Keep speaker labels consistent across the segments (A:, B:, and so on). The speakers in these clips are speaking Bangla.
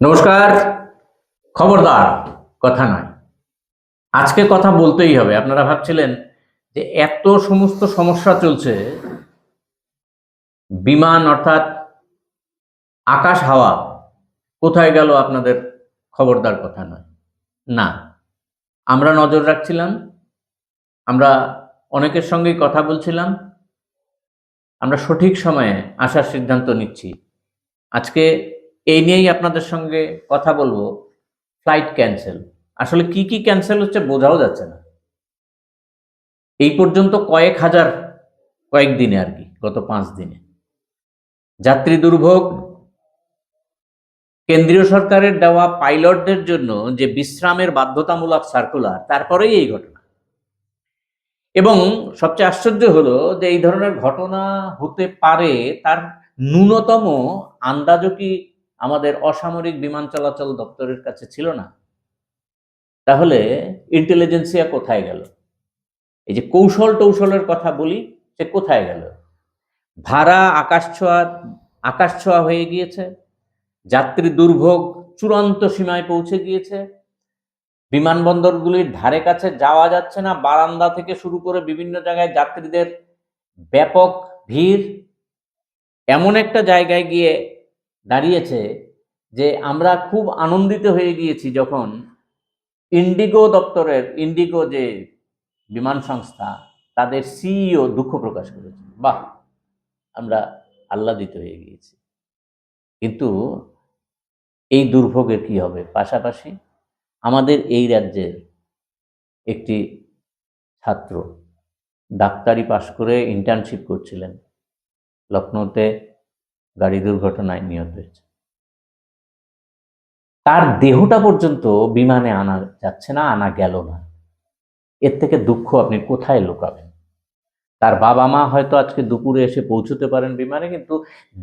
A: নমস্কার। খবরদার, কথা নয়। আজকে কথা বলতেই হবে। আপনারা ভাবছিলেন যে এত সমস্ত সমস্যা চলছে, বিমান অর্থাৎ আকাশ হাওয়া, কোথায় গেল আপনাদের খবরদার কথা নয়। না, আমরা নজর রাখছিলাম, আমরা অনেকের সঙ্গেই কথা বলছিলাম, আমরা সঠিক সময়ে আসার সিদ্ধান্ত নিচ্ছি। আজকে এই নিয়েই আপনাদের সঙ্গে কথা বলব। ফ্লাইট ক্যান্সেল আসলে কি কি ক্যান্সেল হচ্ছে বোঝাও যাচ্ছে না। এই পর্যন্ত কয়েক হাজার কয়েক দিনে আর কি, গত পাঁচ দিনে। যাত্রী দুর্ভোগ। কেন্দ্রীয় সরকারের দেওয়া পাইলটদের জন্য যে বিশ্রামের বাধ্যতামূলক সার্কুলার তারপরেই এই ঘটনা। এবং সবচেয়ে আশ্চর্য হলো যে এই ধরনের ঘটনা হতে পারে তার ন্যূনতম আন্দাজও কি আমাদের অসামরিক বিমান চলাচল দপ্তরের কাছে ছিল না। তাহলে ইন্টেলিজেন্সিয়া কোথায় গেল? এই যে কৌশল টৌশলের কথা বলি, সে কোথায় গেল? ভাড়া, আকাশ ছোঁয়া আকাশ ছোঁয়া হয়ে গিয়েছে। যাত্রী দুর্ভোগ চূড়ান্ত সীমায় পৌঁছে গিয়েছে। বিমানবন্দরগুলির ধারে কাছে যাওয়া যাচ্ছে না। বারান্দা থেকে শুরু করে বিভিন্ন জায়গায় যাত্রীদের ব্যাপক ভিড়। এমন একটা জায়গায় গিয়ে দাঁড়িয়েছে যে আমরা খুব আনন্দিত হয়ে গিয়েছি যখন ইন্ডিগো দপ্তরের, ইন্ডিগো যে বিমান সংস্থা, তাদের সিইও দুঃখ প্রকাশ করেছে। বাহ! আমরা আহ্লাদিত হয়ে গিয়েছি। কিন্তু এই দুর্ভোগের কি হবে? পাশাপাশি আমাদের এই রাজ্যের একটি ছাত্র ডাক্তারি পাশ করে ইন্টার্নশিপ করছিলেন। লখনৌতে গাড়ি দুর্ঘটনায় নিহত হয়েছে। তার দেহটা পর্যন্ত বিমানে আনা যাচ্ছে না, আনা গেল না। এর থেকে দুঃখ আপনি কোথায় লুকাবেন? তার বাবা মা হয়তো আজকে দুপুরে এসে পৌঁছতে পারেন বিমানে, কিন্তু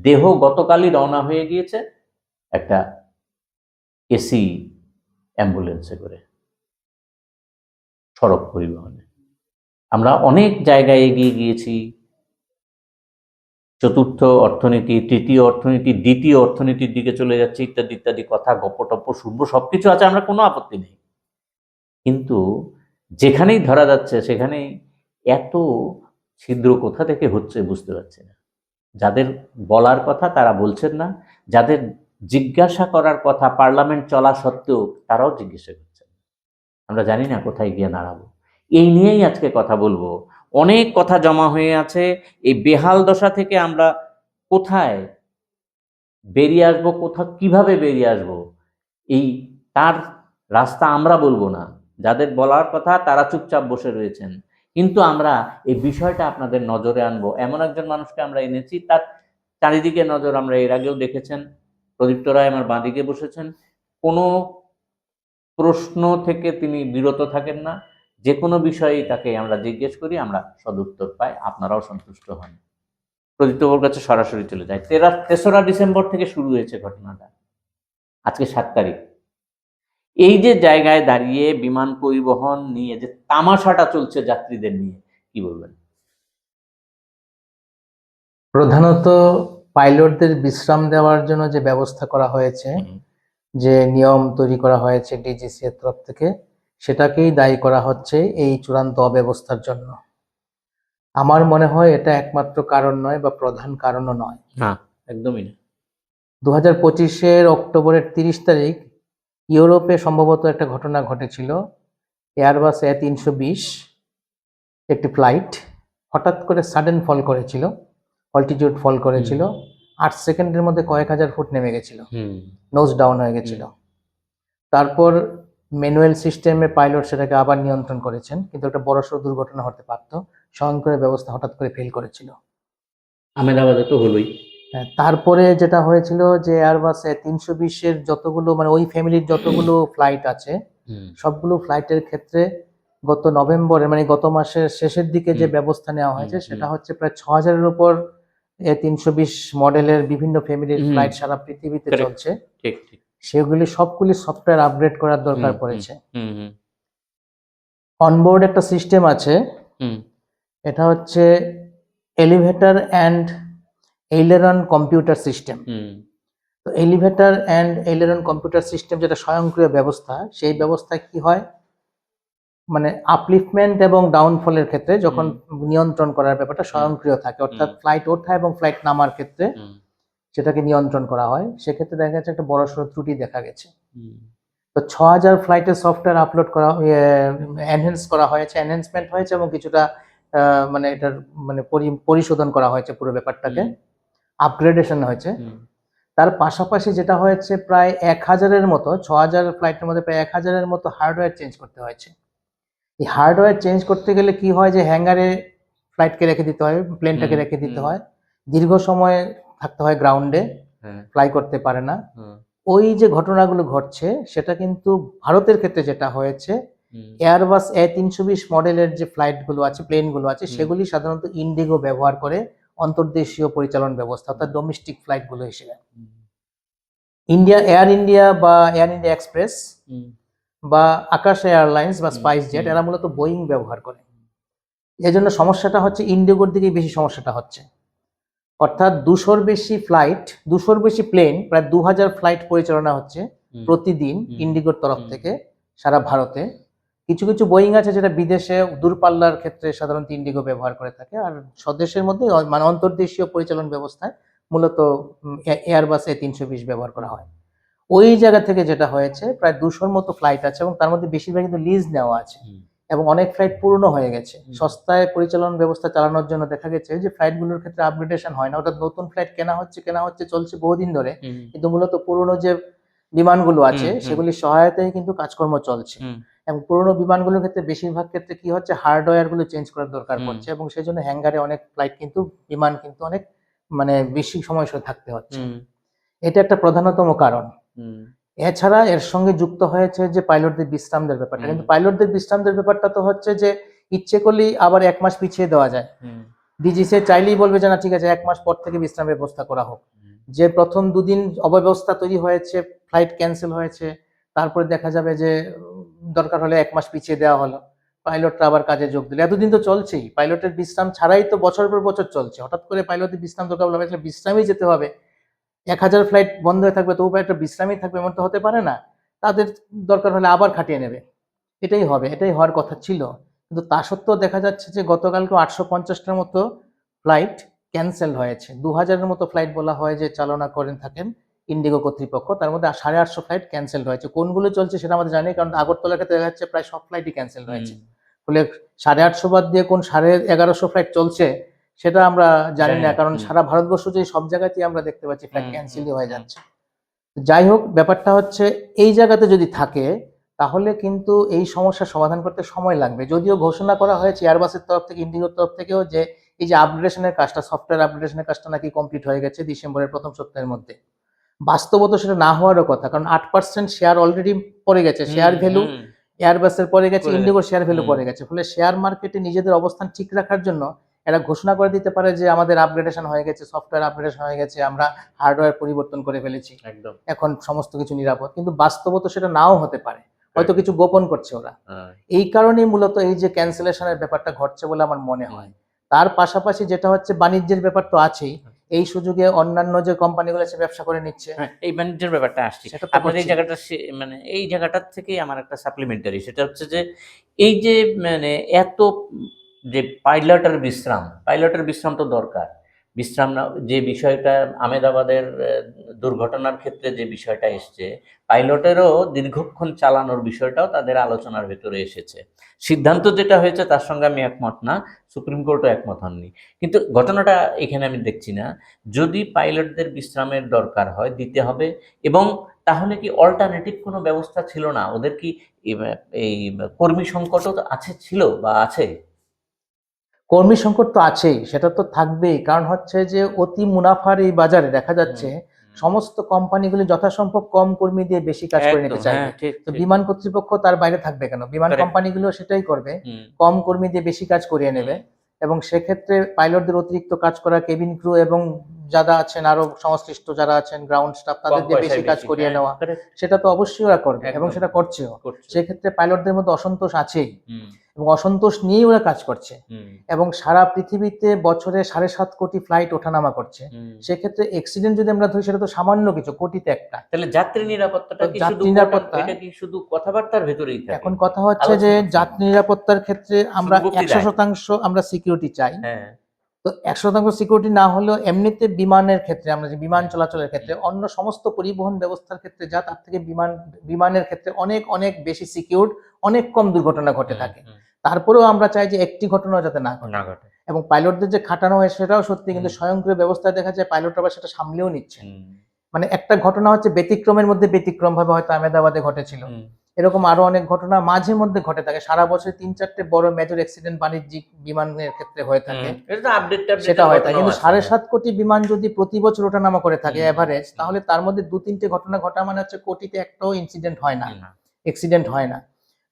A: দেহ গতকালই রওনা হয়ে গিয়েছে একটা এসি অ্যাম্বুলেন্সে করে, সড়ক পরিবহনে। আমরা অনেক জায়গায় এগিয়ে গিয়েছি চতুর্থ অর্থনীতি, তৃতীয় অর্থনীতি, দ্বিতীয় অর্থনীতির দিকে চলে যাচ্ছে, ইত্যাদি ইত্যাদি কথা গপ্পটপ্প শুনব, সবকিছু আছে, আমরা কোনো আপত্তি নেই। কিন্তু যেখানেই ধরা যাচ্ছে, সেখানেই এত ছিদ্র কোথা থেকে হচ্ছে বুঝতে পারছি না। যাদের বলার কথা তারা বলছেন না, যাদের জিজ্ঞাসা করার কথা পার্লামেন্ট চলা সত্ত্বেও তারাও জিজ্ঞাসা করছেন। আমরা জানি না কোথায় গিয়ে দাঁড়াবো। এই নিয়েই আজকে কথা বলব। অনেক কথা জমা হয়ে আছে, এই বেহাল দশা থেকে আমরা কোথায় বেরিয়ে আসব কোথা কীভাবে বেরিয়ে আসব, এই তার রাস্তা আমরা বলব না। যাদের বলার কথা তারা চুপচাপ বসে রয়েছেন। কিন্তু আমরা এই বিষয়টা আপনাদের নজরে আনব। এমন একজন মানুষকে আমরা এনেছি, তার চারিদিকে নজর আমরা এর আগেও দেখেছেন। প্রদীপ্ত রায় আমার বাঁদিকে বসেছেন। কোনো প্রশ্ন থেকে তিনি বিরত থাকেন না। যে কোনো বিষয়েই তাকে আমরা জিজ্ঞেস করি আমরা সদুত্তর পাই আপনারাও সন্তুষ্ট হন। প্রদীপ্তবর কাছে সরাসরি চলে যায়। তেরা তেসরা ডিসেম্বর থেকে শুরু হয়েছে ঘটনাটা। আজকে সাত তারিখ। এই যে জায়গায় দাঁড়িয়ে বিমান পরিবহন নিয়ে যে তামাশাটা চলছে যাত্রীদের নিয়ে কি বলবেন?
B: প্রধানত পাইলটদের বিশ্রাম দেওয়ার জন্য যে ব্যবস্থা করা হয়েছে যে নিয়ম তৈরি করা হয়েছে ডিজিসি এর তরফ থেকে সেটাকেই দায়ী করা হচ্ছে এই চূড়ান্ত অব্যবস্থার জন্য। আমার মনে হয় এটা একমাত্র কারণ নয় বা প্রধান কারণও নয়।
A: না একদমই না।
B: দু হাজার পঁচিশের অক্টোবরের তিরিশ তারিখ ইউরোপে সম্ভবত একটা ঘটনা ঘটেছিল। এয়ারবাস এ তিনশো বিশ একটি ফ্লাইট হঠাৎ করে সাডেন ফল করেছিল অল্টিটিউড ফল করেছিল আট সেকেন্ডের মধ্যে কয়েক হাজার ফুট নেমে গেছিল। নোজ ডাউন হয়ে গেছিল। তারপর ম্যানুয়াল সিস্টেমে পাইলট সেটাকে আবার নিয়ন্ত্রণ করেছেন কিন্তু একটা বড়সড় দুর্ঘটনা হতে পারত। স্বয়ংক্রিয় ব্যবস্থা হঠাৎ করে ফেল করেছিল।
A: আহমেদাবাদে তো হলোই।
B: হ্যাঁ, তারপরে যেটা হয়েছিল যে এয়ারবাসে তিনশো বিশের যতগুলো মানে ওই ফ্যামিলির যতগুলো ফ্লাইট আছে সবগুলো ফ্লাইটের ক্ষেত্রে গত নভেম্বরে মানে গত মাসের শেষের দিকে যে ব্যবস্থা নেওয়া হয়েছে সেটা হচ্ছে প্রায় ছ হাজারের উপর এ তিনশো বিশ মডেলের বিভিন্ন ফ্যামিলির ফ্লাইট সারা পৃথিবীতে চলছে।
A: ঠিক ঠিক।
B: সেগুলি সবগুলি সফটওয়্যার আপগ্রেড করার দরকার। পড়েছে। অনবোর্ড একটা সিস্টেম আছে।
A: হুম।
B: এটা হচ্ছে elevator and aileron computer system
A: হুম।
B: তো elevator and aileron computer system যেটা স্বয়ংক্রিয় ব্যবস্থা সেই ব্যবস্থায় কি হয়? মানে আপলিফমেন্ট এবং ডাউনফলের ক্ষেত্রে যখন নিয়ন্ত্রণ করার ব্যাপারটা স্বয়ংক্রিয় থাকে অর্থাৎ ফ্লাইট ওঠা এবং ফ্লাইট নামার ক্ষেত্রে সেটাকে নিয়ন্ত্রণ করা হয় সেক্ষেত্রে দেখা যাচ্ছে একটা বড়সড় ত্রুটি দেখা গেছে। তো ছ হাজার ফ্লাইটের সফটওয়্যার আপলোড করা এনহেন্স করা হয়েছে এনহেন্সমেন্ট হয়েছে এবং কিছুটা মানে এটার মানে পরি- পরিশোধন করা হয়েছে পুরো ব্যাপারটাকে। আপগ্রেডেশন হয়েছে। তার পাশাপাশি যেটা হয়েছে প্রায় এক হাজারের মতো ছ হাজার ফ্লাইটের মধ্যে প্রায় এক হাজারের মতো হার্ডওয়্যার চেঞ্জ করতে হয়েছে। এই হার্ডওয়্যার চেঞ্জ করতে গেলে কি হয় যে হ্যাঙ্গারে ফ্লাইটকে রেখে দিতে হয় প্লেনটাকে রেখে দিতে হয়। দীর্ঘ সময় থাকতে হয় গ্রাউন্ডে
A: হ্যাঁ,
B: ফ্লাই করতে পারে না। ওই যে ঘটনাগুলো ঘটছে সেটা কিন্তু ভারতের ক্ষেত্রে যেটা হয়েছে এয়ারবাস এ তিনশো বিশ মডেলের যে ফ্লাইটগুলো আছে প্লেনগুলো আছে সেগুলি সাধারণত ইন্ডিগো ব্যবহার করে অন্তর্দেশীয় পরিচালন ব্যবস্থা অর্থাৎ ডোমেস্টিক ফ্লাইটগুলো হিসেবে ইন্ডিয়া এয়ার ইন্ডিয়া বা এয়ার ইন্ডিয়া এক্সপ্রেস বা আকাশ এয়ারলাইন্স বা স্পাইস জেট এরা মূলত বোয়িং ব্যবহার করে। এজন্য সমস্যাটা হচ্ছে ইন্ডিগোর দিকেই বেশি সমস্যাটা হচ্ছে। অর্থাৎ দুশোর বেশি ফ্লাইট দুশোর বেশি প্লেন প্রায় দু হাজার ফ্লাইট পরিচালনা হচ্ছে প্রতিদিন ইন্ডিগোর তরফ থেকে সারা ভারতে। কিছু কিছু বোয়িং আছে যেটা বিদেশে দূরপাল্লার ক্ষেত্রে সাধারণত ইন্ডিগো ব্যবহার করে থাকে। আর স্বদেশের মধ্যে মানে অন্তর্দেশীয় পরিচালন ব্যবস্থায় মূলত এয়ারবাস এ তিনশো বিশ ব্যবহার করা হয়। ওই জায়গা থেকে যেটা হয়েছে প্রায় দুশোর মতো ফ্লাইট আছে এবং তার মধ্যে বেশিরভাগ কিন্তু লিজ নেওয়া আছে। এবং অনেক ফ্লাইট পুরনো হয়ে গেছে। সস্তায় পরিচালন ব্যবস্থা চালানোর জন্য দেখা গেছে যে ফ্লাইটগুলোর ক্ষেত্রে আপগ্রেডেশন হয় না। অর্থাৎ নতুন ফ্লাইট কেনা হচ্ছে কেনা হচ্ছে চলছে বহুদিন ধরে। কিন্তু মূলত পুরনো যে বিমানগুলো আছে। সেগুলির সহায়তায় কিন্তু কাজকর্ম চলছে। এবং পুরনো বিমানগুলোর ক্ষেত্রে বেশিরভাগ ক্ষেত্রে কি হচ্ছে হার্ডওয়্যারগুলো চেঞ্জ করার দরকার পড়ছে এবং সেই জন্য হ্যাঙ্গারে অনেক ফ্লাইট কিন্তু বিমান কিন্তু অনেক মানে বেশি সময় থাকতে হচ্ছে। এটা একটা প্রধানতম কারণ। এছাড়া এর সঙ্গে যুক্ত হয়েছে যে পাইলটদের বিশ্রামদের ব্যাপারটা। কিন্তু পাইলটদের বিশ্রামদের ব্যাপারটা তো হচ্ছে যে ইচ্ছে করলেই আবার এক মাস পিছিয়ে দেওয়া যায়। ডিজিসে চাইলেই বলবে যে না ঠিক আছে এক মাস পর থেকে বিশ্রাম ব্যবস্থা করা হোক। যে প্রথম দুদিন অব্যবস্থা তৈরি হয়েছে ফ্লাইট ক্যান্সেল হয়েছে তারপরে দেখা যাবে যে দরকার হলে এক মাস পিছিয়ে দেওয়া হলো। পাইলটরা আবার কাজে যোগ দিল। এতদিন তো চলছেই। পাইলটের বিশ্রাম ছাড়াই তো বছর পর বছর চলছে। হঠাৎ করে পাইলটের বিশ্রাম দরকার বলা বিশ্রামই যেতে হবে। এক হাজার ফ্লাইট বন্ধ হয়ে থাকবে তবু একটা বিশ্রামই থাকবে এমন তো হতে পারে না। তাদের দরকার হলে আবার খাটিয়ে নেবে। এটাই হবে এটাই হওয়ার কথা ছিল। কিন্তু তা সত্ত্বেও দেখা যাচ্ছে যে গতকালকে আটশো পঞ্চাশটার মতো ফ্লাইট ক্যান্সেল হয়েছে। দু হাজারের মতো ফ্লাইট বলা হয় যে চালনা করেন থাকেন ইন্ডিগো কর্তৃপক্ষ। তার মধ্যে সাড়ে আটশো ফ্লাইট ক্যান্সেল হয়েছে। কোনগুলো চলছে সেটা আমাদের জানি কারণ আগরতলার ক্ষেত্রে দেখা যাচ্ছে প্রায় সব ফ্লাইটই ক্যান্সেল হয়েছে। ফলে সাড়ে আটশো বাদ দিয়ে কোন সাড়ে এগারোশো ফ্লাইট চলছে সেটা আমরা জানি না কারণ সারা ভারতবর্ষ যে সব জায়গাতেই আমরা দেখতে পাচ্ছি ফ্লাইট ক্যান্সেলই হয়ে যাচ্ছে। যাই হোক ব্যাপারটা হচ্ছে এই জায়গাতে যদি থাকে তাহলে কিন্তু এই সমস্যার সমাধান করতে সময় লাগবে। যদিও ঘোষণা করা হয়েছে এয়ারবাসের তরফ থেকে ইন্ডিগোর তরফ থেকেও যে এই যে আপগ্রেডেশনের কাজটা সফটওয়্যার আপগ্রেডেশনের কাজটা নাকি কমপ্লিট হয়ে গেছে ডিসেম্বরের প্রথম সপ্তাহের মধ্যে। বাস্তবত সেটা না হওয়ারও কথা কারণ আট পার্সেন্ট শেয়ার অলরেডি পড়ে গেছে। শেয়ার ভ্যালু এয়ারবাসের পরে গেছে
A: পড়ে গেছে।
B: ইন্ডিগোর শেয়ার ভ্যালু। পড়ে গেছে। ফলে শেয়ার মার্কেটে নিজেদের অবস্থান ঠিক রাখার জন্য এরা ঘোষণা করে দিতে পারে যে আমাদের আপগ্রেডেশন হয়ে গেছে সফটওয়্যার আপগ্রেডেশন হয়ে গেছে আমরা হার্ডওয়্যার পরিবর্তন করে ফেলেছি।
A: একদম।
B: এখন সমস্ত কিছু নিরাপদ। কিন্তু বাস্তবত সেটা নাও হতে পারে। হয়তো কিছু গোপন করছে ওরা।
A: হ্যাঁ,
B: এই কারণেই মূলত এই যে ক্যান্সেলেশনের ব্যাপারটা ঘটছে বলে আমার মনে হয়। তার পাশাপাশি যেটা হচ্ছে বাণিজ্যের ব্যাপার তো আছেই। এই সুযোগে অন্যান্য যে কোম্পানিগুলো আছে ব্যবসা করে নিচ্ছে।
A: হ্যাঁ, এই বাণিজ্যের ব্যাপারটা আসছে। আপনার এই জায়গাটা সে- মানে এই জায়গাটার থেকেই আমার একটা সাপ্লিমেন্টারি সেটা হচ্ছে যে এই যে মানে এত যে পাইলটের বিশ্রাম পাইলটের বিশ্রাম তো দরকার। বিশ্রাম না, যে বিষয়টা আমেদাবাদের দুর্ঘটনার ক্ষেত্রে যে বিষয়টা এসছে, পাইলটেরও দীর্ঘক্ষণ চালানোর বিষয়টাও তাদের আলোচনার ভেতরে এসেছে। সিদ্ধান্ত যেটা হয়েছে তার সঙ্গে আমি একমত না, সুপ্রিম কোর্টও একমত হননি। কিন্তু ঘটনাটা এখানে আমি দেখছি না। যদি পাইলটদের বিশ্রামের দরকার হয়, দিতে হবে এবং তাহলে কি অল্টারনেটিভ কোনো ব্যবস্থা ছিল না? ওদের কি এই- কর্মী সংকটও আছে, ছিল বা আছে?
B: কর্মী সংকট তো আছেই সেটা তো থাকবেই। কারণ হচ্ছে যে অতি মুনাফার এই বাজারে দেখা যাচ্ছে সমস্ত কোম্পানিগুলি যথাসম্ভব কম কর্মী দিয়ে বেশি কাজ করে নিতে
A: চায়
B: চাইবে।
A: হ্যাঁ,
B: তো বিমান কর্তৃপক্ষ তার বাইরে থাকবে কেন? বিমান কোম্পানিগুলো সেটাই করবে কম কর্মী দিয়ে বেশি কাজ করিয়ে নেবে। এবং সেক্ষেত্রে পাইলটদের অতিরিক্ত কাজ করা কেবিন ক্রু এবং যারা আছেন আরও সংশ্লিষ্ট যারা আছেন গ্রাউন্ড স্টাফ তাদের দিয়ে বেশি কাজ করিয়ে
A: হ্যাঁ,
B: নেওয়া। সেটা তো অবশ্যই ওরা করবে এবং সেটা করছেও।
A: করছে।
B: সেক্ষেত্রে পাইলটদের মধ্যে অসন্তোষ আছেই। এবং অসন্তোষ নিয়েই ওরা কাজ করছে। এবং সারা পৃথিবীতে বছরে সাড়ে সাত কোটি ফ্লাইট ওঠানামা করছে। সেক্ষেত্রে অ্যাক্সিডেন্ট যদি আমরা ধরি সেটা তো সামান্য কিছু কোটিতে একটা।
A: তাহলে যাত্রী নিরাপত্তাটা
B: যাত্রী নিরাপত্তা-
A: কি শুধু কথাবার্তার ভেতরেই থাকে?
B: এখন কথা হচ্ছে যে। যাত্রী নিরাপত্তার ক্ষেত্রে আমরা একশো শতাংশ আমরা সিকিউরিটি চাই।
A: হ্যাঁ।
B: তো একশো শতাংশ সিকিউরিটি না হলেও এমনিতে বিমানের ক্ষেত্রে আমরা যে বিমান চলাচলের ক্ষেত্রে অন্য সমস্ত পরিবহন ব্যবস্থার ক্ষেত্রে যা তার থেকে বিমান বিমানের ক্ষেত্রে অনেক অনেক বেশি সিকিউর অনেক কম দুর্ঘটনা ঘটে থাকে। তারপরেও আমরা চাই যে একটি ঘটনা যাতে না ঘটে।
A: ঘটে।
B: এবং পাইলটদের যে খাটানো হয় সেটাও সত্যি কিন্তু স্বয়ংক্রিয় ব্যবস্থায় দেখা যায় পাইলটরা আবার সেটা সামলেও নিচ্ছে। মানে একটা ঘটনা হচ্ছে ব্যতিক্রমের মধ্যে ব্যতিক্রম ভাবে হয়তো আহমেদাবাদে ঘটেছিল। এরকম আরও অনেক ঘটনা মাঝে মধ্যে ঘটে থাকে। সারা বছর তিন চারটে বড় মেজর অ্যাক্সিডেন্ট বাণিজ্যিক বিমানের ক্ষেত্রে হয়ে থাকে। সেটা হয় থাকে। কিন্তু সাড়ে
A: সাত
B: সাত কোটি বিমান যদি প্রতি বছর ওঠানামা করে থাকে অ্যাভারেজ তাহলে তার মধ্যে দু তিনটে ঘটনা ঘটা মানে হচ্ছে কোটিতে একটাও ইনসিডেন্ট হয় না। অ্যাক্সিডেন্ট হয় না।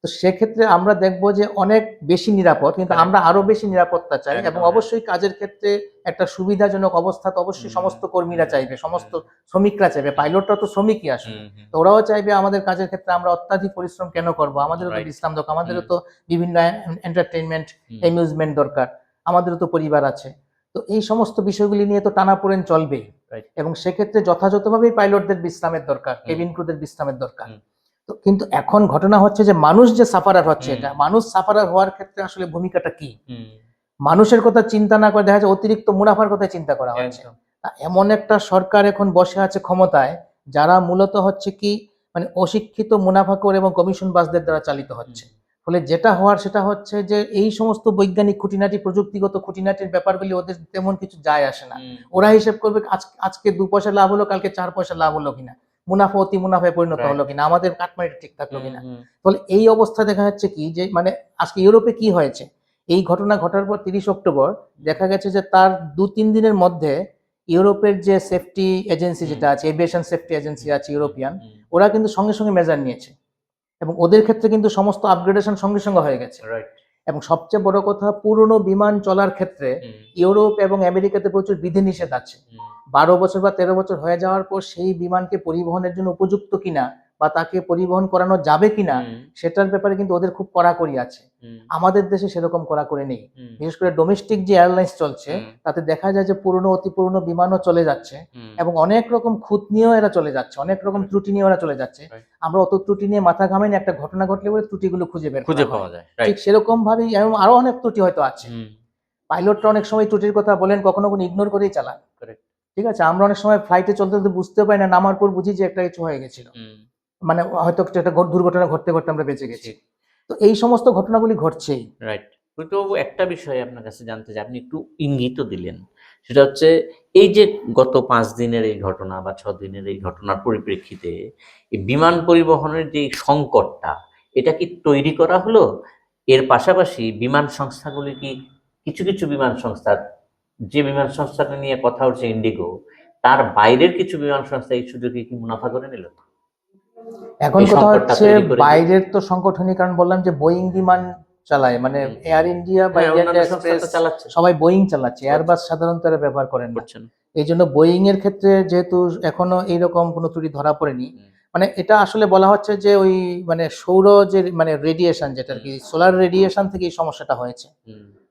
B: তো সেক্ষেত্রে আমরা দেখব যে অনেক বেশি নিরাপদ কিন্তু আমরা আরও বেশি নিরাপত্তা চাই এবং
A: হ্যাঁ।
B: অবশ্যই কাজের ক্ষেত্রে একটা সুবিধাজনক অবস্থা তো অবশ্যই সমস্ত কর্মীরা চাইবে সমস্ত শ্রমিকরা চাইবে পাইলটরা তো শ্রমিকই
A: হুম।
B: তো ওরাও চাইবে আমাদের কাজের ক্ষেত্রে আমরা অত্যাধিক পরিশ্রম কেন করব? আমাদেরও তো বিশ্রাম দরকার আমাদেরও তো বিভিন্ন
A: এন্টারটেনমেন্ট।
B: অ্যামিউজমেন্ট দরকার আমাদেরও তো পরিবার আছে। তো এই সমস্ত বিষয়গুলি নিয়ে তো টানাপোড়েন চলবেই। এবং সেক্ষেত্রে যথাযথভাবেই পাইলটদের বিশ্রামের দরকার কেবিন ক্রুদের বিশ্রামের দরকার। তো কিন্তু এখন ঘটনা হচ্ছে যে মানুষ যে সাফারার হচ্ছে এটা মানুষ সাফারার হওয়ার ক্ষেত্রে আসলে ভূমিকাটা কি? মানুষের কথা চিন্তা না করে দেখা যাচ্ছে অতিরিক্ত মুনাফার কথা চিন্তা করা হচ্ছে। এমন একটা সরকার এখন বসে আছে ক্ষমতায় যারা মূলত হচ্ছে কি মানে অশিক্ষিত মুনাফাকর এবং কমিশন বাসদের দ্বারা চালিত হচ্ছে। ফলে যেটা হওয়ার সেটা হচ্ছে যে এই সমস্ত বৈজ্ঞানিক খুঁটিনাটি প্রযুক্তিগত খুঁটিনাটির ব্যাপারগুলি ওদের তেমন কিছু যায় আসে না। ওরা হিসেব করবে আজকে দু পয়সা লাভ হলো কালকে চার পয়সা লাভ হলো কিনা। মুনাফা অতি মুনাফায় পরিণত. হলো কিনা আমাদের কাটমারিটা ঠিক থাকল কিনা। ফলে এই অবস্থা দেখা যাচ্ছে কি যে মানে আজকে ইউরোপে কি হয়েছে? এই ঘটনা ঘটার পর তিরিশ অক্টোবর দেখা গেছে যে তার দু তিন দিনের মধ্যে ইউরোপের যে সেফটি এজেন্সি যেটা আছে এভিয়েশন সেফটি এজেন্সি আছে ইউরোপিয়ান ওরা কিন্তু সঙ্গে সঙ্গে মেজার নিয়েছে। এবং ওদের ক্ষেত্রে কিন্তু সমস্ত আপগ্রেডেশন সঙ্গে সঙ্গে হয়ে গেছে. এবং সবচেয়ে বড় কথা পুরনো বিমান চলার ক্ষেত্রে ইউরোপ এবং আমেরিকাতে প্রচুর বিধিনিষেধ আছে। বারো বছর বা তেরো বছর হয়ে যাওয়ার পর সেই বিমানকে পরিবহনের জন্য উপযুক্ত কিনা বা তাকে পরিবহন করানো যাবে কিনা সেটার ব্যাপারে কিন্তু ওদের খুব কড়াকড়ি আছে। আমাদের দেশে সেরকম কড়াকড়ি নেই। বিশেষ করে ডোমেস্টিক যে এয়ারলাইন্স চলছে তাতে দেখা যায় যে পুরনো অতি পুরনো বিমানও চলে যাচ্ছে এবং অনেক রকম খুঁত নিয়েও এরা চলে যাচ্ছে অনেক রকম ত্রুটি নিয়ে ওরা চলে যাচ্ছে। আমরা অত ত্রুটি নিয়ে মাথা ঘামাই না একটা ঘটনা ঘটলে বলে ত্রুটিগুলো খুঁজে বের
A: খুঁজে পাওয়া যায়
B: ঠিক সেরকম ভাবেই এবং আরও অনেক ত্রুটি হয়তো আছে। পাইলটরা অনেক সময় ত্রুটির কথা বলেন কখনো কোনো ইগনোর করেই চালান. ঠিক আছে? আমরা অনেক সময় ফ্লাইটে চলতে চলতে বুঝতে পারি না নামার পর বুঝি যে একটা কিছু হয়ে গেছিল। মানে হয়তো একটা দুর্ঘটনা ঘটতে ঘটতে আমরা বেঁচে গেছি। তো এই সমস্ত ঘটনাগুলি ঘটছেই।
A: রাইট তো একটা বিষয় আপনার কাছে জানতে চাই আপনি একটু ইঙ্গিত দিলেন। সেটা হচ্ছে এই যে গত পাঁচ দিনের এই ঘটনা বা ছ দিনের এই ঘটনার পরিপ্রেক্ষিতে এই বিমান পরিবহনের যে সংকটটা এটা কি তৈরি করা হলো? এর পাশাপাশি বিমান সংস্থাগুলি কি কিছু কিছু বিমান সংস্থা যে বিমান সংস্থাটা নিয়ে কথা হচ্ছে ইন্ডিগো তার বাইরের কিছু বিমান সংস্থা এই সুযোগে কি মুনাফা করে নিল?
B: এখন কথা হচ্ছে বাইরের তো হয়নি কারণ বললাম যে বোয়িং বিমান চালায় মানে এয়ার ইন্ডিয়া বা
A: হ্যাঁ,
B: ইন্ডিয়ান
A: তো
B: এক্সপ্রেস
A: চালাচ্ছে।
B: সবাই বোয়িং চালাচ্ছে এয়ারবাস সাধারণত এরা ব্যবহার করেন না। এই জন্য বোয়িং এর ক্ষেত্রে যেহেতু এখনও এইরকম কোনো ত্রুটি ধরা পড়েনি মানে এটা আসলে বলা হচ্ছে যে ওই মানে সৌর যে মানে রেডিয়েশন যেটা আর কি সোলার রেডিয়েশন থেকে এই সমস্যাটা হয়েছে।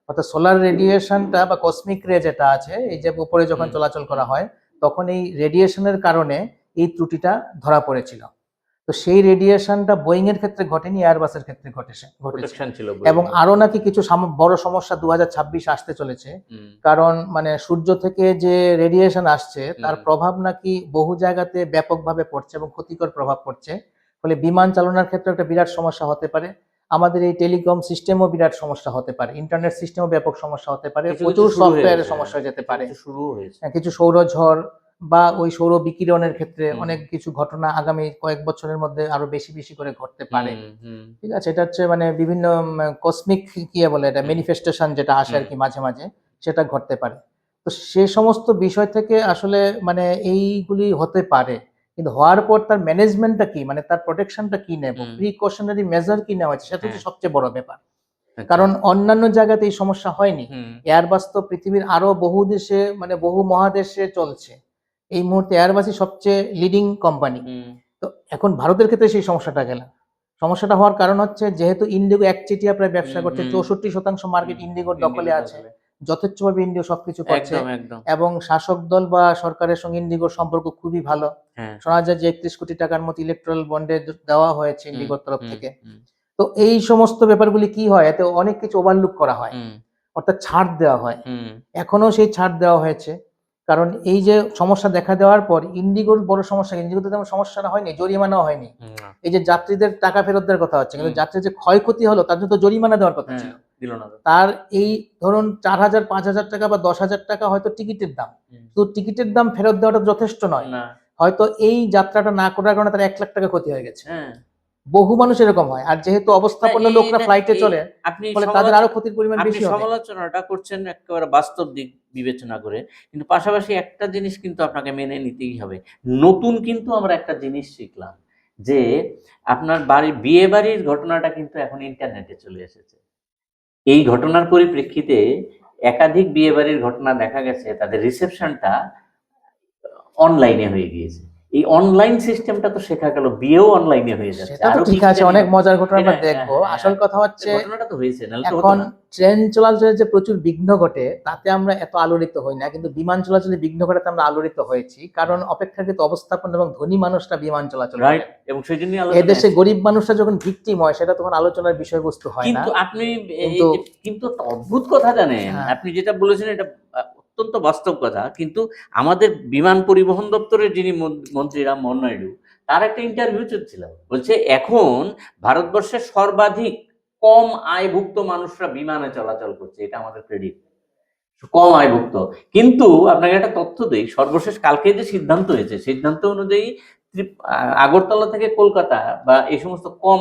B: অর্থাৎ সোলার রেডিয়েশনটা বা কসমিক রে যেটা আছে এই যে উপরে যখন চলাচল করা হয় তখন এই রেডিয়েশনের কারণে এই ত্রুটিটা ধরা পড়েছিল। তো সেই রেডিয়েশনটা বোয়িং এর ক্ষেত্রে ঘটেনি এয়ারবাসের ক্ষেত্রে ঘটেছে এবং আরও নাকি কিছু বড় সমস্যা দু হাজার ছাব্বিশ আসতে চলেছে। কারণ মানে সূর্য থেকে যে রেডিয়েশন আসছে তার প্রভাব নাকি বহু জায়গাতে ব্যাপকভাবে পড়ছে এবং ক্ষতিকর প্রভাব পড়ছে। ফলে বিমান চালনার ক্ষেত্রে একটা বিরাট সমস্যা হতে পারে। আমাদের এই টেলিকম সিস্টেমও বিরাট সমস্যা হতে পারে। ইন্টারনেট সিস্টেমও ব্যাপক সমস্যা হতে পারে। প্রচুর সফটওয়্যারের সমস্যা হয়ে যেতে পারে।
A: শুরু হয়েছে।
B: হ্যাঁ, কিছু সৌরঝড় বা ওই সৌর বিকিরণের ক্ষেত্রে অনেক কিছু ঘটনা আগামী কয়েক বছরের মধ্যে আরও বেশি বেশি করে ঘটতে পারে। ঠিক আছে এটা হচ্ছে মানে বিভিন্ন কসমিক কি বলে এটা। ম্যানিফেস্টেশন যেটা আসে আর কি মাঝে মাঝে সেটা ঘটতে পারে। তো সে সমস্ত বিষয় থেকে আসলে মানে এইগুলি হতে পারে। কিন্তু হওয়ার পর তার ম্যানেজমেন্টটা কি? মানে তার প্রোটেকশনটা কি নেব। প্রিকশনারি মেজার কি নেওয়া হচ্ছে সেটা হচ্ছে
A: হ্যাঁ।
B: সবচেয়ে বড় ব্যাপার।
A: আচ্ছা।
B: কারণ অন্যান্য জায়গাতে এই সমস্যা হয়নি। এয়ারবাস তো পৃথিবীর আরও বহু দেশে মানে বহু মহাদেশে চলছে। এই মুহূর্তে এয়ারবাসই সবচেয়ে লিডিং কোম্পানি তো এখন ভারতের ক্ষেত্রে সেই সমস্যাটা গেল। সমস্যাটা হওয়ার কারণ হচ্ছে যেহেতু ইন্ডিগো একচেটিয়া প্রায় ব্যবসা করছে চৌষট্টি শতাংশ মার্কেট ইন্ডিগোর দখলে। আছে। যথেচ্ছভাবে ইন্ডিগো সবকিছু করছে। এবং শাসক দল বা সরকারের সঙ্গে ইন্ডিগোর সম্পর্ক খুবই ভালো।
A: হ্যাঁ।
B: শোনা যায় যে একত্রিশ কোটি টাকার মতো ইলেকট্রাল বন্ডে দেওয়া হয়েছে ইন্ডিগোর তরফ থেকে। তো এই সমস্ত ব্যাপারগুলি কি হয়? এতে অনেক কিছু ওভারলুক করা হয়। অর্থাৎ ছাড় দেওয়া হয়। এখনও সেই ছাড় দেওয়া হয়েছে। কারণ এই যে সমস্যা দেখা দেওয়ার পর ইন্ডিগোর বড় সমস্যা ইন্ডিগোতে তেমন সমস্যাটা হয়নি জরিমানা হয়নি। এই যে যাত্রীদের টাকা ফেরত দেওয়ার কথা হচ্ছে কিন্তু। যাত্রীর যে ক্ষয়ক্ষতি হলো তার জন্য তো জরিমানা দেওয়ার কথা
A: হ্যাঁ,
B: ছিল।
A: দিল না
B: তার এই ধরুন চার হাজার পাঁচ হাজার টাকা বা দশ হাজার টাকা হয়তো টিকিটের দাম। তো টিকিটের দাম ফেরত দেওয়াটা যথেষ্ট নয়। হয়তো এই যাত্রাটা না করার কারণে তার এক লাখ টাকা ক্ষতি হয়ে গেছে।
A: হ্যাঁ।
B: বহু মানুষ এরকম হয়। আর যেহেতু অবস্থাপন্ন লোকরা ফ্লাইটে চলে
A: আপনি
B: তাদের
A: আরও
B: ক্ষতির পরিমাণ বেশি হবে।
A: সমালোচনাটা করছেন একেবারে বাস্তব দিক বিবেচনা করে। কিন্তু পাশাপাশি একটা জিনিস কিন্তু আপনাকে মেনে নিতেই হবে। নতুন কিন্তু আমরা একটা জিনিস শিখলাম যে আপনার বাড়ি বিয়ে বাড়ির ঘটনাটা কিন্তু এখন ইন্টারনেটে চলে এসেছে। এই ঘটনার পরিপ্রেক্ষিতে একাধিক বিয়ে বাড়ির ঘটনা দেখা গেছে তাদের রিসেপশনটা অনলাইনে হয়ে গিয়েছে। এই অনলাইন সিস্টেমটা তো শেখা গেল বিয়েও অনলাইনে হয়ে যাচ্ছে
B: সেটা তো ঠিক আছে অনেক মজার ঘটনা আমরা দেখব
A: হ্যাঁ,
B: আসল
A: হ্যাঁ।
B: কথা হচ্ছে
A: ঘটনাটা তো হয়েছে
B: এখন ট্রেন চলাচলে যে প্রচুর বিঘ্ন ঘটে তাতে আমরা এত আলোড়িত হই না কিন্তু বিমান চলাচলে বিঘ্ন ঘটাতে আমরা আলোড়িত হয়েছি কারণ অপেক্ষাকৃত অবস্থাপন এবং ধনী মানুষরা বিমান চলাচল।
A: রাইট এবং সেই আলোচনা
B: এদেশে গরিব মানুষরা যখন ভিকটিম হয় সেটা তখন আলোচনার বিষয়বস্তু হয় না
A: কিন্তু আপনি
B: কিন্তু-
A: অদ্ভুত কথা জানেন
B: হ্যাঁ।
A: আপনি যেটা বলেছেন এটা অত্যন্ত বাস্তব কথা, কিন্তু আমাদের বিমান পরিবহন দপ্তরের যিনি মন- মন্ত্রী রামমোহন নাইডু, তার একটা ইন্টারভিউ চলছিল বলছে, এখন ভারতবর্ষের সর্বাধিক কম আয়ভুক্ত মানুষরা বিমানে চলাচল করছে, এটা আমাদের ক্রেডিট কম আয়ভুক্ত। কিন্তু আপনাকে একটা তথ্য দেই, সর্বশেষ কালকে যে সিদ্ধান্ত হয়েছে, সিদ্ধান্ত অনুযায়ী আগরতলা থেকে কলকাতা বা এই সমস্ত কম,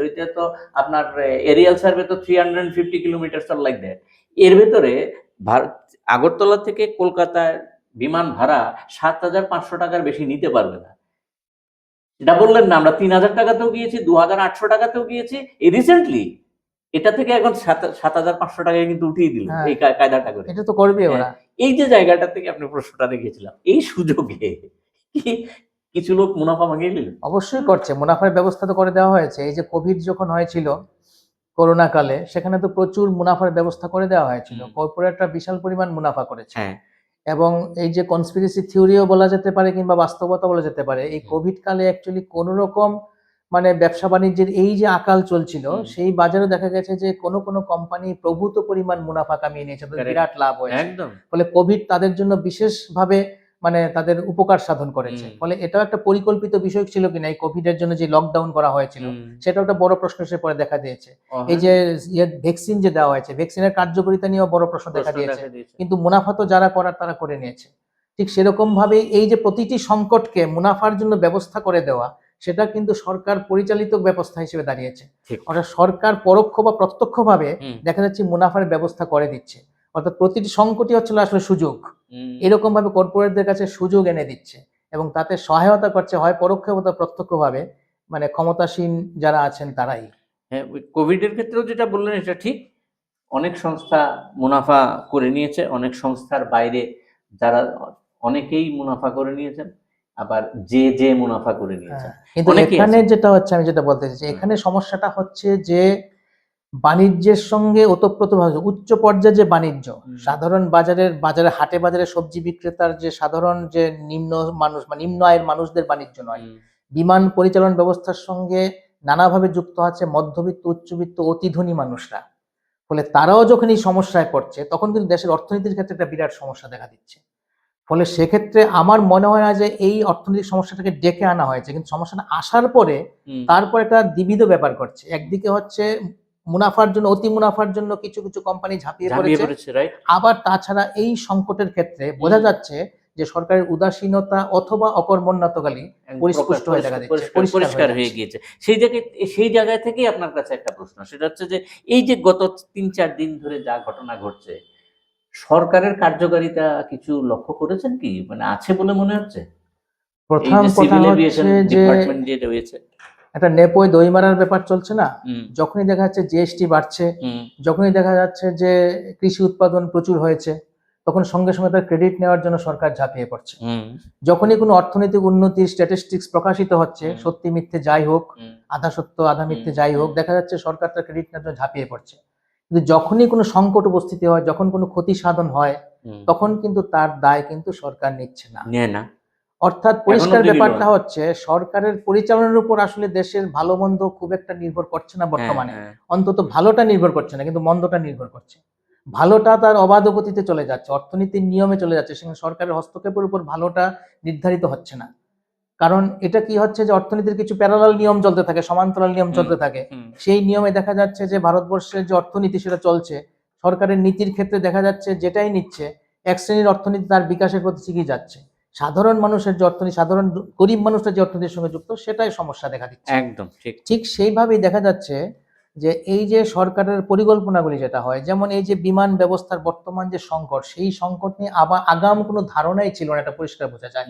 A: ওইটা তো আপনার এরিয়াল সার্ভে তো three hundred fifty kilometre like that এর ভেতরে ভারত আগরতলা থেকে কলকাতার বিমান ভাড়া সাত হাজার পাঁচশো টাকার বেশি নিতে পারবে না। এটা বললেন না আমরা তিন হাজার টাকাতেও গিয়েছি দু হাজার আটশো টাকাতেও গিয়েছি। এই রিসেন্টলি এটা থেকে এখন সাত সাত হাজার পাঁচশো টাকায় কিন্তু উঠিয়ে দিল
B: হ্যাঁ।
A: এই কায়দাটা করে।
B: এটা তো করবে
A: হ্যাঁ।
B: ওরা
A: এই যে জায়গাটা থেকে আপনি প্রশ্নটা রেখেছিলাম এই সুযোগে কিছু লোক মুনাফা মাগিয়ে নিল?
B: অবশ্যই করছে মুনাফার ব্যবস্থা তো করে দেওয়া হয়েছে। এই যে কোভিড যখন হয়েছিল করোনা কালে সেখানে তো প্রচুর মুনাফার ব্যবস্থা করে দেওয়া হয়েছিল। কর্পোরেটরা বিশাল পরিমাণ মুনাফা করেছে।
A: হ্যাঁ।
B: এবং এই যে কনস্পিরেসি থিওরিও বলা যেতে পারে কিংবা বাস্তবতা বলা যেতে পারে এই কোভিড কালে অ্যাকচুয়ালি কোন রকম মানে ব্যবসা বাণিজ্যের এই যে আকাল চলছিল সেই বাজারে দেখা গেছে যে কোনো কোনো কোম্পানি প্রভূত পরিমাণ মুনাফা কামিয়ে নিয়েছে। বিরাট লাভ হয়েছে।
A: একদম।
B: ফলে কোভিড তাদের জন্য বিশেষভাবে মানে তাদের উপকার সাধন করেছে। ফলে এটাও একটা পরিকল্পিত বিষয় ছিল কিনা এই কোভিড এর জন্য যে লকডাউন করা হয়েছিল। সেটাও একটা বড় প্রশ্ন এসে পরে দেখা দিয়েছে। এই যে ভ্যাকসিন যে দেওয়া হয়েছে ভ্যাকসিনের কার্যকারিতা নিয়েও বড় প্রশ্ন দেখা দিয়েছে। কিন্তু মুনাফা তো যারা করার তারা করে নিয়েছে। ঠিক সেরকম ভাবে এই যে প্রতিটি সংকটকে মুনাফার জন্য ব্যবস্থা করে দেওয়া সেটা কিন্তু সরকার পরিচালিত ব্যবস্থা হিসেবে দাঁড়িয়েছে। অর্থাৎ সরকার পরোক্ষ বা প্রত্যক্ষভাবে দেখা যাচ্ছে মুনাফার ব্যবস্থা করে দিচ্ছে। অর্থাৎ প্রতিটি সংকটই হচ্ছিল আসলে সুযোগ। এরকম ভাবে কর্পোরেটদের কাছে সুযোগ এনে দিচ্ছে এবং তাতে সহায়তা করছে হয় পরোক্ষ প্রত্যক্ষভাবে মানে ক্ষমতাসীন যারা আছেন তারাই।
A: হ্যাঁ ওই কোভিডের ক্ষেত্রেও যেটা বললেন এটা ঠিক। অনেক সংস্থা মুনাফা করে নিয়েছে অনেক সংস্থার বাইরে যারা অনেকেই মুনাফা করে নিয়েছেন আবার যে যে মুনাফা করে নিয়েছেন।
B: হ্যাঁ, কিন্তু এখানে যেটা হচ্ছে আমি যেটা বলতে চাইছি এখানে সমস্যাটা হচ্ছে যে বাণিজ্যের সঙ্গে ওতপ্রোতভাবে উচ্চ পর্যায়ে যে বাণিজ্য সাধারণ বাজারের বাজারে হাটে বাজারে সবজি বিক্রেতার যে সাধারণ যে নিম্ন মানুষ বা নিম্ন আয়ের মানুষদের বাণিজ্য নয় বিমান পরিচালন ব্যবস্থার সঙ্গে নানাভাবে যুক্ত আছে মধ্যবিত্ত উচ্চবিত্ত অতি ধনী মানুষরা। ফলে তারাও যখন এই সমস্যায় পড়ছে তখন কিন্তু দেশের অর্থনীতির ক্ষেত্রে একটা বিরাট সমস্যা দেখা দিচ্ছে। ফলে সেক্ষেত্রে আমার মনে হয় না যে এই অর্থনৈতিক সমস্যাটাকে ডেকে আনা হয়েছে। কিন্তু সমস্যাটা আসার পরে তারপর একটা দ্বিবিধ ব্যাপার করছে একদিকে হচ্ছে মুনাফার জন্য অতি মুনাফার জন্য কিছু কিছু কোম্পানি ঝাঁপিয়ে পড়েছে। আবার তাছাড়া এই সংকটের ক্ষেত্রে বোঝা যাচ্ছে যে সরকারের উদাসীনতা অথবা অকর্মণ্যতকালী পরিস্পুষ্ট হয়ে দেখা দিচ্ছে,
A: পরিষ্কার
B: হয়ে
A: গিয়েছে। সেই জায়গায় সেই জায়গা থেকেই আপনার কাছে একটা প্রশ্ন সেটা হচ্ছে যে এই যে গত তিন চার দিন ধরে যা ঘটনা ঘটছে সরকারের কার্যকারিতা কিছু লক্ষ্য করেছেন কি? মানে আছে বলে মনে হচ্ছে?
B: প্রথম কথা হচ্ছে যে একটা নেপোয় দই মারার ব্যাপার চলছে না? যখনই দেখা যাচ্ছে জিএসটি বাড়ছে যখনই দেখা যাচ্ছে যে কৃষি উৎপাদন প্রচুর হয়েছে তখন সঙ্গে সঙ্গে তার ক্রেডিট নেওয়ার জন্য সরকার ঝাঁপিয়ে পড়ছে। যখনই কোনো অর্থনৈতিক উন্নতির স্ট্যাটিস্টিক্স প্রকাশিত হচ্ছে সত্যি মিথ্যে যাই হোক আধা সত্য আধা মিথ্যে যাই হোক দেখা যাচ্ছে সরকার তার ক্রেডিট নেওয়ার জন্য ঝাঁপিয়ে পড়ছে। কিন্তু যখনই কোনো সংকট উপস্থিতি হয় যখন কোনো ক্ষতি সাধন হয় তখন কিন্তু তার দায় কিন্তু সরকার নিচ্ছে না।
A: না।
B: অর্থাৎ পরিষ্কার ব্যাপারটা হচ্ছে সরকারের পরিচালনার উপর আসলে দেশের ভালো মন্দ খুব একটা নির্ভর করছে না বর্তমানে।
A: হ্যাঁ, হ্যাঁ।
B: অন্তত ভালোটা নির্ভর করছে না কিন্তু মন্দটা নির্ভর করছে। ভালোটা তার অবাধ গতিতে চলে যাচ্ছে অর্থনীতির নিয়মে চলে যাচ্ছে সেখানে সরকারের হস্তক্ষেপের উপর ভালোটা নির্ধারিত হচ্ছে না। কারণ এটা কি হচ্ছে যে অর্থনীতির কিছু প্যারালাল নিয়ম চলতে থাকে সমান্তরাল নিয়ম চলতে থাকে। সেই নিয়মে দেখা যাচ্ছে যে ভারতবর্ষের যে অর্থনীতি সেটা চলছে সরকারের নীতির ক্ষেত্রে দেখা যাচ্ছে যেটাই নিচ্ছে এক শ্রেণির অর্থনীতি তার বিকাশের প্রতি শিখিয়ে যাচ্ছে। সাধারণ মানুষের যে অর্থনীতি সাধারণ গরিব মানুষরা যে অর্থনীতির সঙ্গে যুক্ত সেটাই সমস্যা দেখা দিচ্ছে।
A: একদম ঠিক।
B: ঠিক সেইভাবেই দেখা যাচ্ছে যে এই যে সরকারের পরিকল্পনাগুলি যেটা হয় যেমন এই যে বিমান ব্যবস্থার বর্তমান যে সংকট সেই সংকট নিয়ে আবার আগাম কোনো ধারণাই ছিল না এটা পরিষ্কার বোঝা যায়।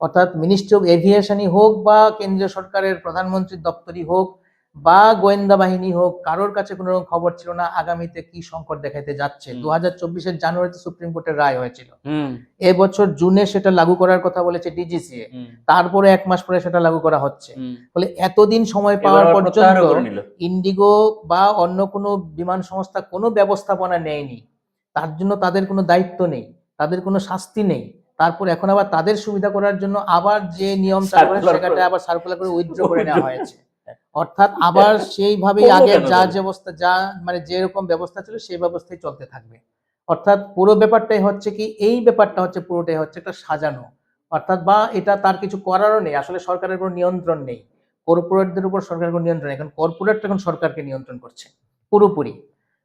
B: অর্থাৎ মিনিস্ট্রি অফ এভিয়েশনই হোক বা কেন্দ্রীয় সরকারের প্রধানমন্ত্রীর দপ্তরই হোক বা গোয়েন্দা বাহিনী হোক কারোর কাছে কোনো রকম খবর ছিল না আগামীতে কি সংকট দেখাইতে যাচ্ছে। দু হাজার চব্বিশের জানুয়ারিতে সুপ্রিম কোর্টের রায় হয়েছিল। এবছর জুনে সেটা লাগু করার কথা বলেছে ডিজিসিএ
A: হুম,
B: তারপরে এক মাস পরে সেটা লাগু করা হচ্ছে। ফলে এতদিন সময় পাওয়ার পর্যন্ত। ইন্ডিগো বা অন্য কোনো বিমান সংস্থা কোনো ব্যবস্থাপনা নেয়নি। তার জন্য তাদের কোনো দায়িত্ব নেই তাদের কোনো শাস্তি নেই। তারপর এখন আবার তাদের সুবিধা করার জন্য আবার যে নিয়ম চালু আবার সার্কুলার করে উইথড্র করে নেওয়া হয়েছে। অর্থাৎ আবার সেইভাবেই আগের যা? ব্যবস্থা যা মানে যেরকম ব্যবস্থা ছিল সেই ব্যবস্থাই চলতে থাকবে। অর্থাৎ পুরো ব্যাপারটাই হচ্ছে কি এই ব্যাপারটা হচ্ছে পুরোটাই হচ্ছে একটা সাজানো। অর্থাৎ বা এটা তার কিছু করারও নেই আসলে সরকারের কোনো নিয়ন্ত্রণ নেই। কর্পোরেটদের উপর সরকারের কোনো নিয়ন্ত্রণ নেই এখন কর্পোরেট এখন সরকারকে নিয়ন্ত্রণ করছে পুরোপুরি।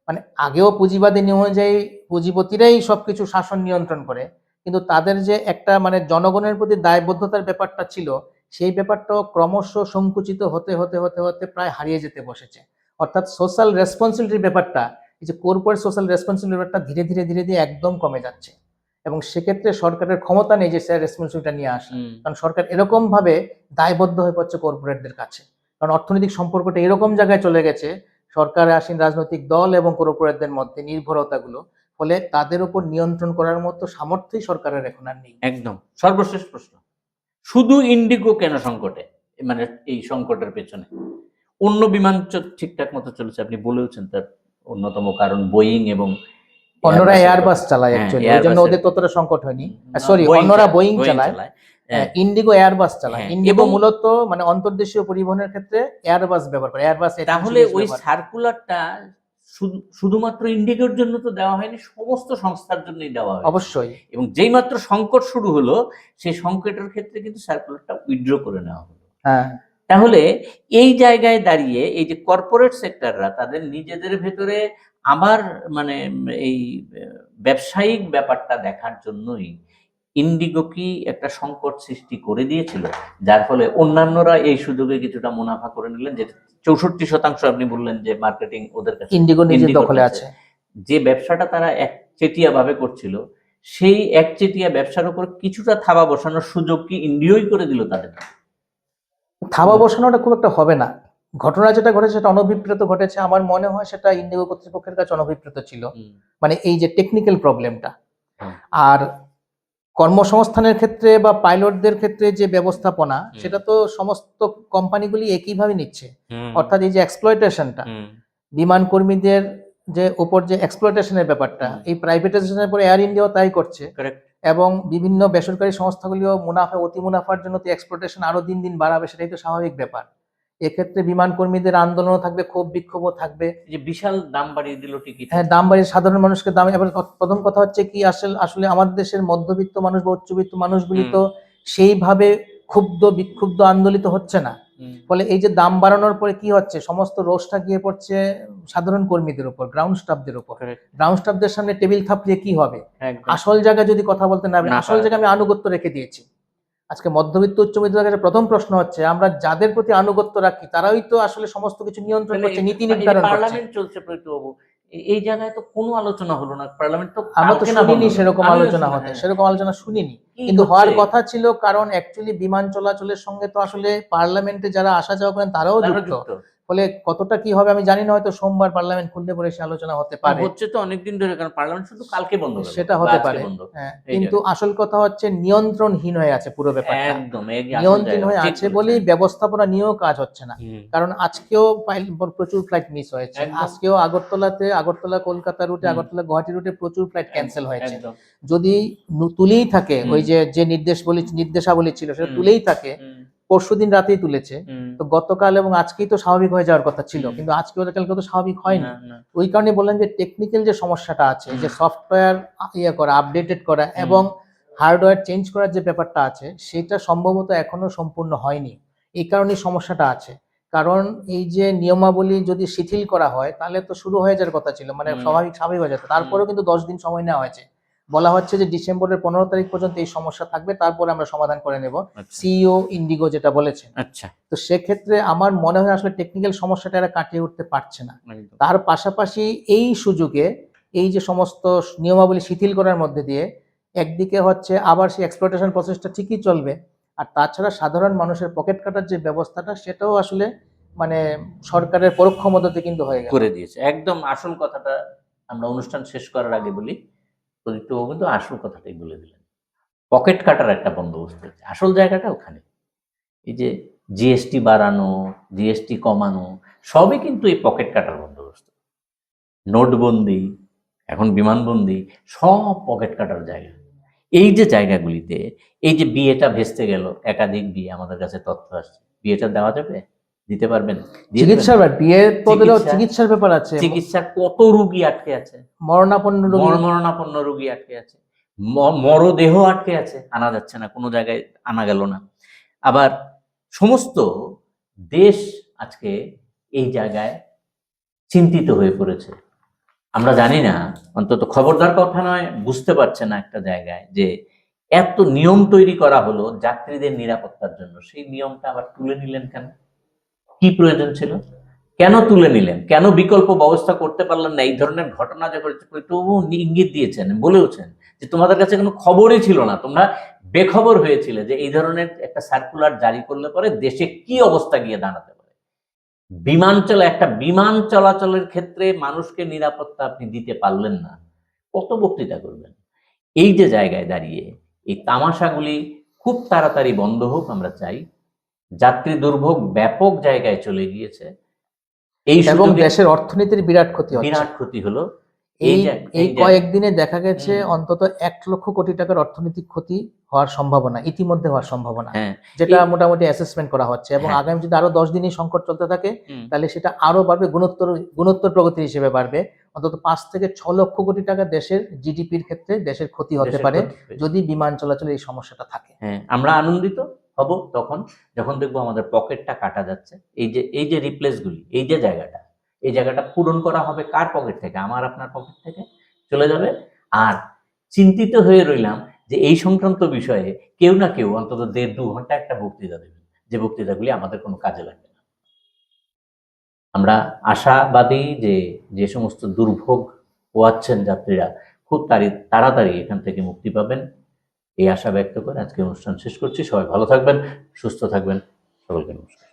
B: মানে আগেও পুঁজিবাদী নিয়ম অনুযায়ী পুঁজিপতিরাই সবকিছু শাসন নিয়ন্ত্রণ করে কিন্তু তাদের যে একটা মানে জনগণের প্রতি দায়বদ্ধতার ব্যাপারটা ছিল সেই ব্যাপারটাও ক্রমশ সংকুচিত হতে হতে হতে হতে প্রায় হারিয়ে যেতে বসেছে। অর্থাৎ সোশ্যাল রেসপন্সিবিলিটির ব্যাপারটা এই যে কর্পোরেট সোশ্যাল রেসপন্সিবিলিটির ব্যাপারটা ধীরে ধীরে ধীরে ধীরে একদম কমে যাচ্ছে। এবং সেক্ষেত্রে সরকারের ক্ষমতা নেই যে সে রেসপন্সিবিলিটিটা নিয়ে আসে। কারণ সরকার এরকম ভাবে দায়বদ্ধ হয়ে পড়ছে কর্পোরেটদের কাছে। কারণ অর্থনৈতিক সম্পর্কটা এরকম জায়গায় চলে গেছে সরকারে আসীন রাজনৈতিক দল এবং কর্পোরেটদের মধ্যে নির্ভরতাগুলো ফলে তাদের উপর নিয়ন্ত্রণ করার মতো সামর্থ্যই সরকারের এখন আর নেই।
A: একদম। সর্বশেষ প্রশ্ন। শুধু ইন্ডিগো কেন সংকটে? মানে এই সংকটের পেছনে। অন্য বিমান ঠিকঠাক মতো চলেছে আপনি বলেওছেন তার অন্যতম কারণ বোয়িং এবং
B: অন্যরা এয়ারবাস চালায়
A: হ্যাঁ,
B: অ্যাকচুয়ালি ওই জন্য ওদের ততটা সংকট হয়নি। সরি অন্যরা বোয়িং চালায়।
A: হ্যাঁ,
B: ইন্ডিগো এয়ারবাস চালায়।
A: হ্যাঁ,
B: ইন্ডিগো মূলত মানে অন্তর্দেশীয় পরিবহনের ক্ষেত্রে এয়ারবাস ব্যবহার করে। এয়ারবাস
A: তাহলে ওই সার্কুলারটা শুধুমাত্র ইন্ডিগোর জন্য তো দেওয়া হয়নি সমস্ত সংস্থার জন্যই দেওয়া হয়
B: অবশ্যই।
A: এবং যেই মাত্র সংকট শুরু হলো সেই সংকটের ক্ষেত্রে কিন্তু সার্কুলারটা উইথড্র করে নেওয়া হলো।
B: হ্যাঁ
A: তাহলে এই জায়গায় দাঁড়িয়ে এই যে কর্পোরেট সেক্টররা তাদের নিজেদের ভেতরে আবার মানে এই ব্যবসায়িক ব্যাপারটা দেখার জন্যই ইন্ডিগো কি একটা সংকট সৃষ্টি করে দিয়েছিল? যার ফলে অন্যান্যরা এই সুযোগে কিছুটা মুনাফা করে নিলেন যে চৌষট্টি শতাংশ আপনি বললেন যে মার্কেটিং ওদের কাছে
B: ইন্ডিগো নিজের দখলে আছে।
A: যে ব্যবসাটা তারা একচেটিয়া ভাবে করছিল সেই একচেটিয়া ব্যবসার উপর কিছুটা থাবা বসানোর সুযোগ কি ইন্ডিয়াই করে দিল তাদের?
B: থাবা বসানোটা খুব একটা হবে না। ঘটনা যেটা ঘটেছে সেটা অনভিপ্রেত ঘটেছে। আমার মনে হয় সেটা ইন্ডিগো কর্তৃপক্ষের কাছে অনভিপ্রেত ছিল। মানে এই যে টেকনিক্যাল প্রবলেমটা আর কর্মসংস্থানের ক্ষেত্রে বা পাইলটদের ক্ষেত্রে যে ব্যবস্থাপনা সেটা তো সমস্ত কোম্পানিগুলি একইভাবে নিচ্ছে। অর্থাৎ এই যে এক্সপ্লয়টেশনটা বিমান কর্মীদের যে উপর যে এক্সপ্লয়টেশনের ব্যাপারটা এই প্রাইভেটাইজেশনের পরে এয়ার ইন্ডিয়াও তাই করছে। এবং বিভিন্ন বেসরকারি সংস্থাগুলিও মুনাফা অতি মুনাফার জন্য তো এক্সপ্লোটেশন আরও দিন দিন বাড়াবে সেটাই তো স্বাভাবিক ব্যাপার। এক্ষেত্রে বিমান কর্মীদের আন্দোলনও থাকবে ক্ষোভ বিক্ষোভও থাকবে।
A: যে বিশাল দাম বাড়িয়ে দিল টিকিট।
B: হ্যাঁ দাম বাড়িয়ে সাধারণ মানুষকে দাম এবার প্রথম কথা হচ্ছে কি আসলে আসলে আমাদের দেশের মধ্যবিত্ত মানুষ বা উচ্চবিত্ত মানুষগুলি। তো সেইভাবে ক্ষুব্ধ বিক্ষুব্ধ আন্দোলিত হচ্ছে না। ফলে এই যে দাম বাড়ানোর পরে কি হচ্ছে সমস্ত রোষটা গিয়ে পড়ছে সাধারণ কর্মীদের উপর গ্রাউন্ড স্টাফদের উপর। গ্রাউন্ড স্টাফদের সামনে টেবিল থাপড়িয়ে কি হবে? আসল জায়গায় যদি কথা বলতে না আসল। জায়গায় আমি আনুগত্য রেখে দিয়েছি। আজকে মধ্যবিত্ত উচ্চ কাছে প্রথম প্রশ্ন হচ্ছে আমরা যাদের প্রতি আনুগত্য রাখি তারাই তো আসলে সমস্ত কিছু নিয়ন্ত্রণ করছে নীতি নির্ধারণ করছে।
A: পার্লামেন্ট চলছে প্রীতবাবু এই জায়গায় তো কোনো আলোচনা হলো না পার্লামেন্ট তো
B: আমরা তো শুনিনি সেরকম আলোচনা হতে
A: হ্যাঁ।
B: সেরকম আলোচনা শুনিনি। কিন্তু হওয়ার কথা ছিল কারণ অ্যাকচুয়ালি বিমান চলাচলের সঙ্গে তো আসলে পার্লামেন্টে যারা আসা যাওয়া করেন তারাও যুক্ত। ফলে কতটা কি হবে আমি জানি না হয়তো সোমবার পার্লামেন্ট খুললে পরে সে আলোচনা হতে পারে।
A: হচ্ছে তো অনেকদিন ধরে কারণ পার্লামেন্ট শুধু কালকে বন্ধ
B: সেটা হতে পারে। হ্যাঁ, কিন্তু আসল কথা হচ্ছে নিয়ন্ত্রণহীন হয়ে আছে পুরো ব্যাপারটা।
A: একদম
B: নিয়ন্ত্রণ হয়ে আছে। বলেই ব্যবস্থাপনা নিয়েও কাজ হচ্ছে না। কারণ আজকেও ফাইল- প্রচুর ফ্লাইট মিস হয়েছে। আজকেও আগরতলাতে আগরতলা কলকাতা রুটে আগরতলা গুয়াহাটি রুটে প্রচুর ফ্লাইট ক্যান্সেল হয়েছে। যদি তুলেই থাকে ওই যে যে নির্দেশ বলি নির্দেশাবলী ছিল সেটা তুলেই থাকে। পরশুদিন রাতেই তুলেছে। তো গতকাল এবং আজকেই তো স্বাভাবিক হয়ে যাওয়ার কথা ছিল কিন্তু আজকে ওদের কালকে তো স্বাভাবিক হয়নি
A: না।
B: ওই কারণে বললেন যে টেকনিক্যাল যে সমস্যাটা আছে যে সফটওয়্যার ইয়ে করা আপডেটেড করা এবং হার্ডওয়্যার চেঞ্জ করার যে ব্যাপারটা আছে সেটা সম্ভবত এখনও সম্পূর্ণ হয়নি। এই কারণেই সমস্যাটা আছে। কারণ এই যে নিয়মাবলী যদি শিথিল করা হয় তাহলে তো শুরু হয়ে যাওয়ার কথা ছিল মানে স্বাভাবিক স্বাভাবিক হয়ে যেত তারপরেও কিন্তু দশ দিন সময় নেওয়া হয়েছে। বলা হচ্ছে যে ডিসেম্বরের পনেরো তারিখ পর্যন্ত এই সমস্যা থাকবে তারপরে আমরা সমাধান করে নেব।
A: আচ্ছা,
B: সিইও ইন্ডিগো যেটা বলেছেন।
A: আচ্ছা।
B: তো সেক্ষেত্রে আমার মনে হয় আসলে টেকনিক্যাল সমস্যাটা এরা কাটিয়ে উঠতে পারছে না। তার পাশাপাশি এই সুযোগে এই যে সমস্ত নিয়মাবলী শিথিল করার মধ্যে দিয়ে একদিকে হচ্ছে আবার সেই এক্সপ্লোটেশন প্রসেসটা ঠিকই চলবে আর তাছাড়া সাধারণ মানুষের পকেট কাটার যে ব্যবস্থাটা সেটাও আসলে মানে সরকারের পরোক্ষ মদতে কিন্তু হয়ে গেল।
A: করে দিয়েছে। একদম আসল কথাটা আমরা অনুষ্ঠান শেষ করার আগে বলি। প্রদীপ্ত বাবু কিন্তু আসল কথাটাই বলে দিলেন। পকেট কাটার একটা বন্দোবস্ত হচ্ছে। আসল জায়গাটা ওখানে। এই যে জিএসটি বাড়ানো জিএসটি কমানো, সবই কিন্তু এই পকেট কাটার বন্দোবস্ত। নোটবন্দি, এখন বিমানবন্দি, সব পকেট কাটার জায়গা। এই যে জায়গাগুলিতে, এই যে বিয়েটা ভেস্তে গেল, একাধিক বিয়ে, আমাদের কাছে তথ্য আসছে। বিয়েটা দেওয়া যাবে? দিতে পারবেন?
B: চিকিৎসার
A: চিকিৎসা-
B: চিকিৎসার ব্যাপার আছে।
A: চিকিৎসার কত রুগী আটকে আছে?
B: মরণাপন্ন রোগী
A: মরণাপন্ন রুগী আটকে আছে। মরদেহ আটকে আছে। আনা যাচ্ছে না কোনো জায়গায় আনা গেল না। আবার সমস্ত দেশ আজকে এই জায়গায় চিন্তিত হয়ে পড়েছে। আমরা জানি না অন্তত খবরদার কথা নয় বুঝতে পারছে না একটা জায়গায় যে এত নিয়ম তৈরি করা হলো যাত্রীদের নিরাপত্তার জন্য। সেই নিয়মটা আবার তুলে নিলেন কেন? কি প্রয়োজন ছিল? কেন তুলে নিলেন? কেন বিকল্প ব্যবস্থা করতে পারলেন না? এই ধরনের ঘটনা যে তবু ইঙ্গিত দিয়েছেন, বলেওছেন যে তোমাদের কাছে কোনো খবরই ছিল না। তোমরা বেখবর হয়েছিলে যে এই ধরনের একটা সার্কুলার জারি করলে পরে দেশে কি অবস্থা গিয়ে দাঁড়াতে পারে? বিমান চলা, একটা বিমান চলাচলের ক্ষেত্রে মানুষকে নিরাপত্তা আপনি দিতে পারলেন না। কত বক্তৃতা করবেন? এই যে জায়গায় দাঁড়িয়ে এই তামাশাগুলি খুব তাড়াতাড়ি বন্ধ হোক, আমরা চাই যাত্রী দুর্ভোগ ব্যাপক জায়গায় চলে গিয়েছে। এই
B: এবং দেশের অর্থনীতির বিরাট ক্ষতি
A: বিরাট ক্ষতি হলো।
B: এই
A: এই
B: কয়েকদিনে দেখা গেছে অন্তত এক লক্ষ কোটি টাকার অর্থনৈতিক ক্ষতি হওয়ার সম্ভাবনা ইতিমধ্যে হওয়ার সম্ভাবনা
A: হ্যাঁ।
B: যেটা মোটামুটি অ্যাসেসমেন্ট করা হচ্ছে। এবং
A: হ্যাঁ।
B: আগামী যদি আরও দশ দিনই সংকট চলতে থাকে তাহলে সেটা আরও বাড়বে গুণোত্তর গুণোত্তর প্রগতি হিসেবে বাড়বে। অন্তত পাঁচ থেকে ছ লক্ষ কোটি টাকা দেশের জিডিপির ক্ষেত্রে দেশের ক্ষতি হতে পারে। যদি বিমান চলাচলে এই সমস্যাটা থাকে।
A: হ্যাঁ আমরা আনন্দিত। হব তখন যখন দেখব আমাদের পকেটটা কাটা যাচ্ছে, এই যে এই যে রিপ্লেসগুলি এই যে জায়গাটা, এই জায়গাটা পূরণ করা হবে কার পকেট থেকে? আমার আপনার পকেট থেকে? চলে যাবে? আর চিন্তিত হয়ে রইলাম যে এই সংক্রান্ত বিষয়ে কেউ না কেউ, অন্তত দেড় দু ঘণ্টা একটা বক্তৃতা দেবেন। যে বক্তৃতাগুলি আমাদের কোনো কাজে লাগবে না। আমরা আশাবাদী যে যে সমস্ত দুর্ভোগ পোয়াচ্ছেন যাত্রীরা, খুব তাড়ি, তাড়াতাড়ি এখান থেকে মুক্তি পাবেন। এই আশা ব্যক্ত করে আজকে অনুষ্ঠান শেষ করছি। সবাই ভালো থাকবেন, সুস্থ থাকবেন। সকলকে নমস্কার।